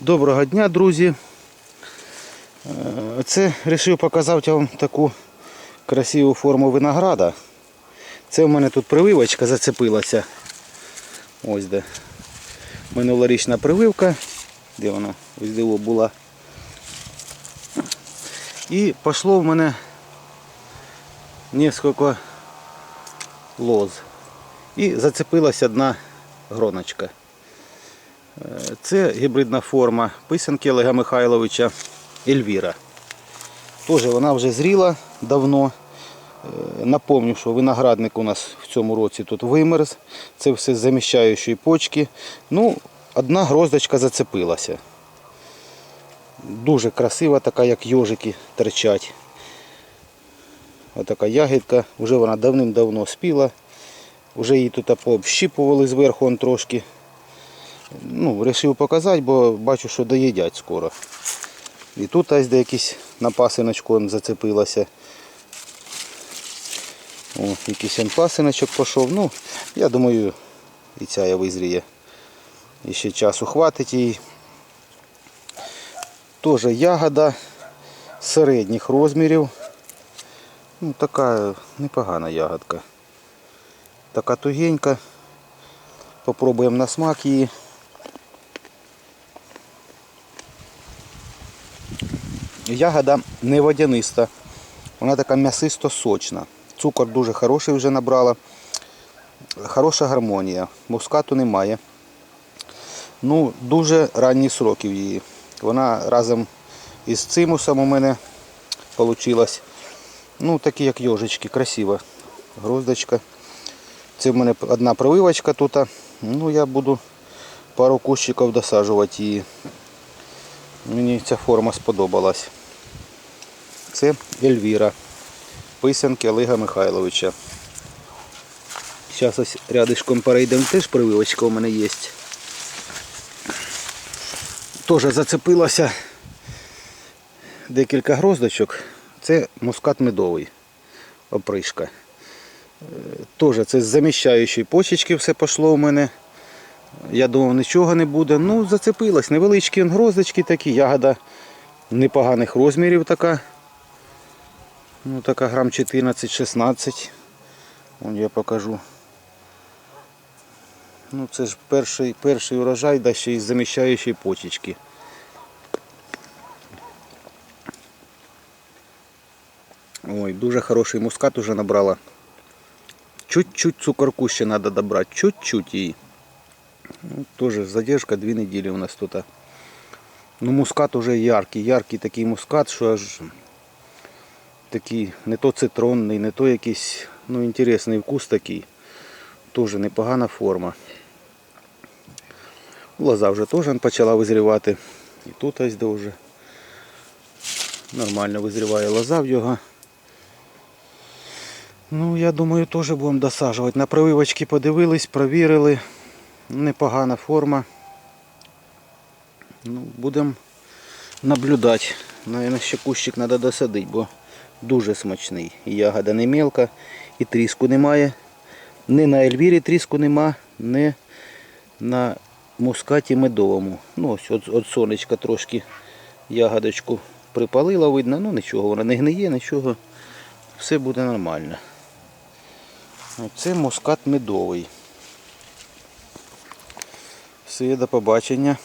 Доброго дня, друзі. Е, Це вирішив показати вам таку красиву форму винограда. Це в мене тут прививочка зацепилася. Ось де. Минулорічна прививка. Де вона? Ось де була. І пішло в мене несколько лоз. І зацепилась одна гроночка. Це гібридна форма писанки Олега Михайловича Ельвіра. Теж вона вже зріла давно. Е, Напомню, що виноградник у нас в цьому році тут вимерз. Це все з заміщаючої почки. Ну, одна гроздочка зацепилася. Дуже красива, така, як йожики терчать. Отака ягідка, вже вона давним-давно спіла. Вже її тут пообщіпували зверху он трошки ну, вирішив показати, бо бачу, що доїдять скоро. І тут ось де якийсь на пасиночку он зацепилося. О, якийсь пасиночок пішов. Ну, я думаю, і ця я визріє. І ще часу хватить їй. Теж ягода середніх розмірів. Ну, така непогана ягодка. Така тугенька. Попробуємо на смак її. Ягода не водяниста. Вона така м'ясисто сочна. Цукор дуже хороший вже набрала. Хороша гармонія. Мускату немає. Ну, дуже ранні сроки в її. Вона разом із цимусом у мене вийшла. Ну, такі як йожички, красива гроздочка. Це в мене одна прививочка тут. Ну, я буду пару кущиків досаджувати її. Мені ця форма сподобалась. Це Ельвіра. Писанки Олега Михайловича. Зараз ось рядишком перейдемо, теж прививочка у мене є. Теж зацепилося декілька гроздочок. Це мускат медовий. Опришка. Е, Теж це з заміщаючої почечки все пішло у мене. Я думав, нічого не буде. Ну, зацепилась. Невеличкі он гроздочки такі, ягода непоганих розмірів така. Ну, така грам 14-16. Вон я покажу. Ну, це ж перший, перший урожай, да ще із заміщаючої почечки. Ой, дуже хороший мускат уже набрала. Чуть-чуть цукорку ще треба добрати, чуть-чуть її. Тоже задержка дві неділі у нас тут. Ну, мускат уже яркий, яркий такий мускат, що аж такий не то цитронний, не то якийсь ну, інтересний вкус такий. Тоже непогана форма. Лоза вже теж почала визрівати. І тут ось де вже нормально визріває лоза в його. Ну, я думаю, теж будемо досаджувати. На прививочки подивились, провірили. Непогана форма. Ну, будемо наблюдати. Наверное, ще кущик треба досадити, бо дуже смачний. Ягода не мелка, і тріску немає. Ні на ельвірі тріску нема, ні на мускаті медовому. Ну, ось от, от сонечка трошки ягодочку припалила, видно, ну нічого, вона не гниє, нічого. Все буде нормально. Це мускат медовий. Все, до побачення.